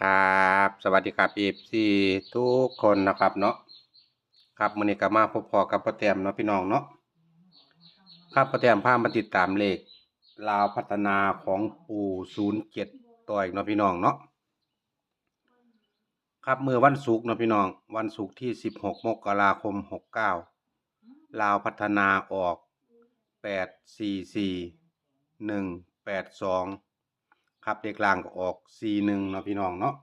ครับสวัสดีครับเอฟซีทุกคนนะครับเนาะครับมือนี้ก็มาพบพอกับพ่อแต้มเนาะพี่น้องเนาะครับพ่อแต้มพามาติดตามเลขลาวพัฒนาของปู่07ต่ออีกเนาะพี่น้องเนาะครับเมื่อวันศุกร์เนาะพี่น้อง วันศุกร์ที่16มกราคม69ลาวพัฒนาออก844 182 ครับเด็กล่างก็ออกสี่หนึ่งเนาะพี่น้องเนาะ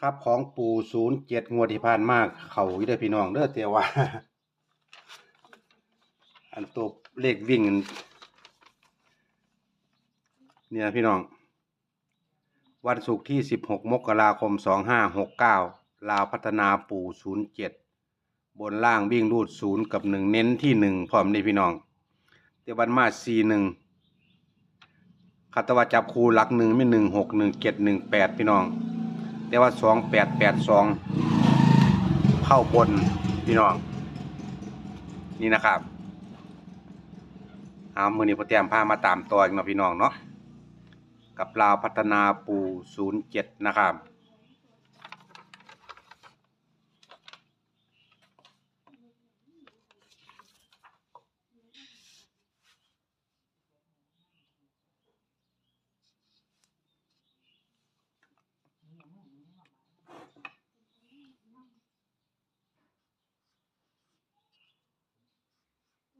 ครับของปูศูนย์เจ็ดงวดที่ผ่านมากเขาอยู่เด้พี่น้องเด้อแต่ว่า อันตัวเลขวิ่งเนี่ยพี่น้อง วันศุกร์ที่สิบหกมกราคมสองห้าหกเก้าลาวพัฒนาปูศูนย์เจ็ดบนล่างวิ่งรูดศูนย์กับหนึ่งเน้นที่หนึ่งพร้อมนี่พี่น้องแต่วันมาสี่หนึ่ง คัตวาจับคูหลักหนึ่งไม่หนึ่งหกหนึ่งเจ็ดหนึ่งแปดพี่น้อง แต่ว่าสองแปดแปดสองเข้าบนพี่น้อง นี่นะครับเอามือนี้พอเตรียมพามาตามตัวอีกเนาะพี่น้องเนาะกับลาวพัฒนาปูศูนย์เจ็ดนะครับ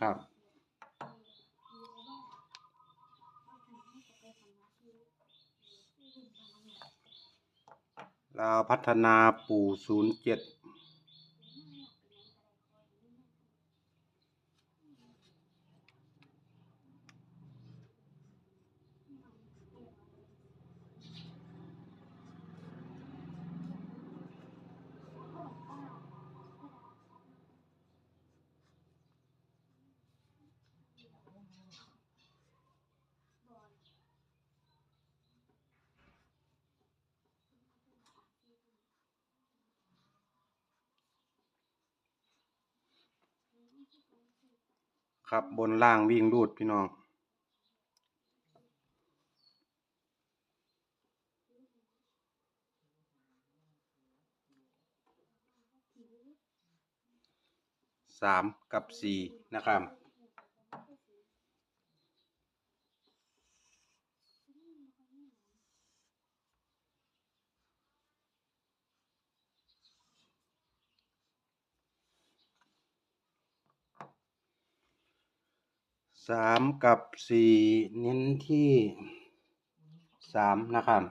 ครับ ลาวพัฒนาปูศูนย์เจ็ด ครับบนล่างวิ่งรูดพี่น้อง สามกับสี่นะครับ สามกับสี่เน้นที่สามนะครับ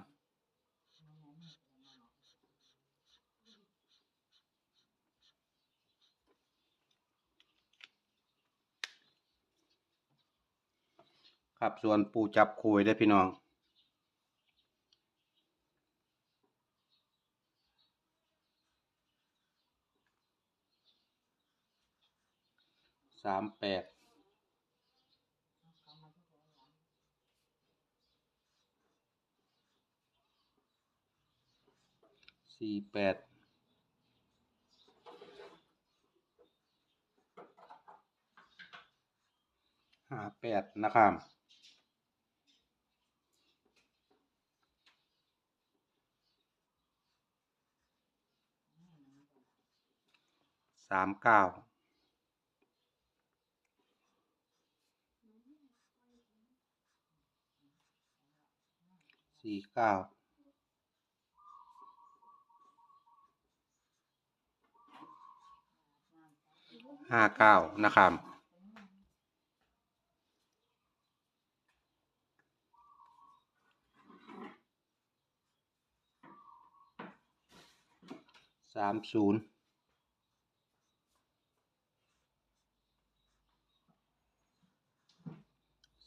ครับส่วนปูจับคุยได้พี่น้องสามแปด สี่แปดห้าแปดนะครับสามเก้าสี่เก้า ห้าเก้านะครับสามศูนย์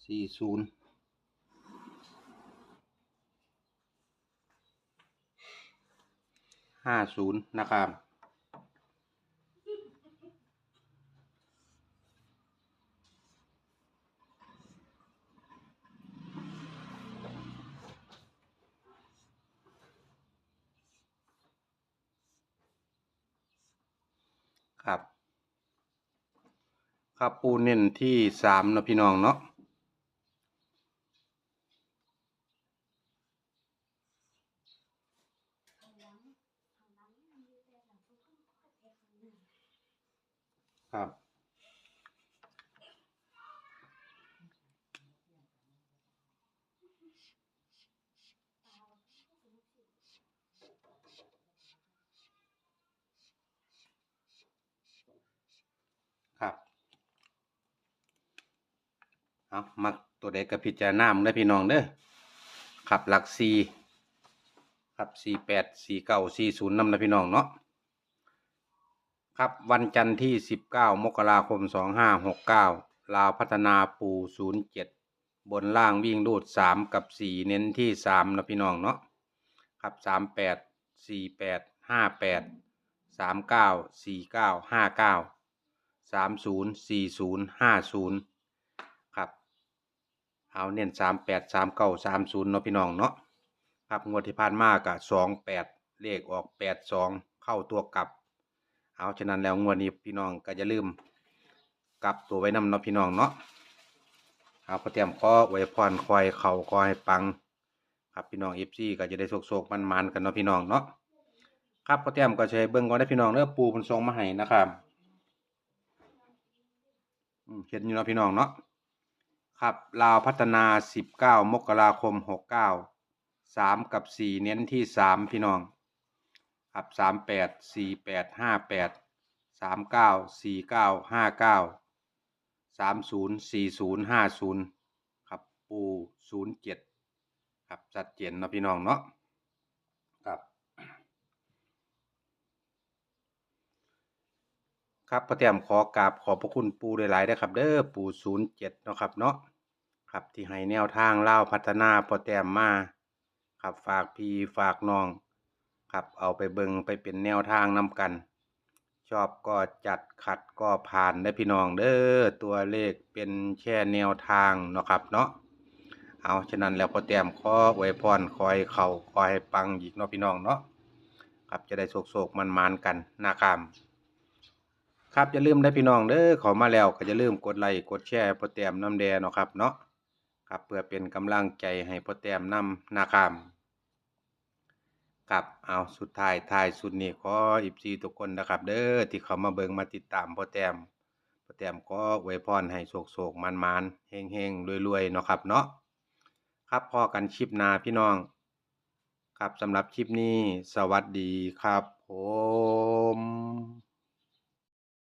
สี่ศูนย์ห้าศูนย์นะครับ ครับ ครับปูเน้นที่สามนะพี่น้องเนาะครับ ครับ เอามักตัวใดกับพิจารณามึงได้พี่น้องเด้อขับหลักสี่ขับสี่แปดสี่เก้าสี่ศูนย์นำนะพี่น้องเนาะครับวันจันทร์ที่สิบเก้ามกราคมสองห้าหกเก้าลาวพัฒนาปูศูนย์เจ็ดบนล่างวิ่งรูดสามกับสี่เน้นที่สามนะพี่น้องเนาะครับสามแปดสี่แปดห้าแปดสามเก้าสี่เก้าห้าเก้าสามศูนย์สี่ศูนย์ห้าศูนย์ เอาเน้นสามแปดสามเก้าสามศูนย์เนาะพี่น้องเนาะครับงวดที่ผ่านมากะสองแปดเลขออกแปดสองเข้าตัวกลับ เอาฉะนั้นแล้วงวดนี้พี่น้องก็จะลืม กลับตัวไว้นำเนาะพี่น้องเนาะเอาพอเตรียมข้อไว้พรคอยเข่าคอยปัง ครับพี่น้องเอฟซีก็จะได้โศกๆมันๆกันเนาะพี่น้องเนาะครับพอเตรียมก็ใช้เบิ่งก่อนได้พี่น้องเด้อปูมันส่งมาให้นะครับเห็นอยู่เนาะพี่น้องเนาะ ครับ ลาวพัฒนา 19 มกราคม 69 3 กับ 4 เน้นที่ 3 พี่น้อง ครับ 38 48 58 39 49 59 30 40 50 ครับ ปู 07 ครับชัดเจนนะพี่น้องเนาะครับ ครับพระเตรียมขอกราบขอบพระคุณปูหลายๆนะครับ เด้อปูศูนย์เจ็ดเนาะครับเนาะครับที่ให้แนวทางเล่าพัฒนาพอแต้มมาครับฝากพี่ฝากน้องครับเอาไปเบิงไปเป็นแนวทางนำกัน ชอบก็จัดขัดก็ผ่านได้พี่น้องเด้อตัวเลขเป็นแค่แนวทางเนาะครับเนาะเอาฉะนั้นแล้วพอแต้มขอไว้พรคอยเข่าคอยปังอีกเนาะพี่น้องเนาะครับจะได้โศกๆมันๆกันนะครับ ครับอย่าลืมได้พี่น้องเด้อขอมาแล้วก็อย่าลืมกดไลค์กดแชร์พอแต้มน้ำแดงเนาะครับเนาะครับเพื่อเป็นกำลังใจให้พอแต้มนำนะครับครับเอาสุดท้ายท้ายสุดนี้ขออิบซีทุกคนนะครับ เด้อที่เขามาเบิงมาติดตามพอแต้มพอแต้มก็ไว้พรให้โศกๆมันๆเฮงๆรวยๆเนาะครับเนาะครับพอกันคลิปนาพี่น้อง ครับสำหรับคลิปนี้สวัสดีครับผม